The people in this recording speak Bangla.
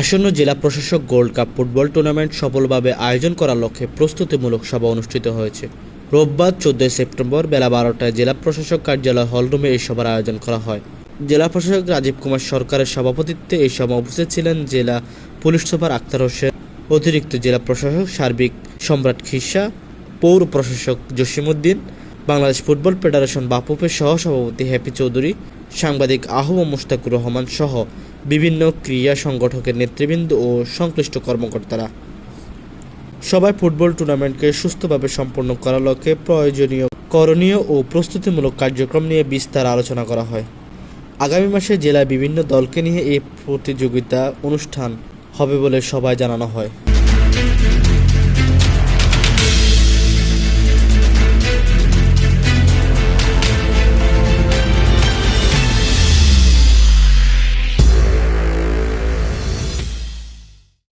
আসন্ন জেলা প্রশাসক গোল্ড কাপ ফুটবল টুর্নামেন্ট সফলভাবে আয়োজন করার লক্ষ্যে প্রস্তুতিমূলক সভা অনুষ্ঠিত হয়েছে। রোববার চোদ্দই সেপ্টেম্বর বেলা বারোটায় জেলা প্রশাসক কার্যালয় হলরুমে এই সভার আয়োজন করা হয়। জেলা প্রশাসক রাজীব কুমার সরকারের সভাপতিত্বে এই সভা উপস্থিত ছিলেন জেলা পুলিশ সুপার আক্তার হোসেন, অতিরিক্ত জেলা প্রশাসক সার্বিক সম্রাট খিসা পৌর প্রশাসক জসিমউদ্দিন বাংলাদেশ ফুটবল ফেডারেশন বাপুপের সহসভাপতি হ্যাপি চৌধুরী, সাংবাদিক আহম মুশতাকুর রহমান সহ বিভিন্ন ক্রীড়া সংগঠকের নেতৃবৃন্দ ও সংশ্লিষ্ট কর্মকর্তারা। সবাই ফুটবল টুর্নামেন্টকে সুস্থভাবে সম্পন্ন করার লক্ষ্যে প্রয়োজনীয়, করণীয় ও প্রস্তুতিমূলক কার্যক্রম নিয়ে বিস্তার আলোচনা করা হয়। আগামী মাসে জেলায় বিভিন্ন দলকে নিয়ে এই প্রতিযোগিতা অনুষ্ঠান হবে বলে সবাই জানানো হয়।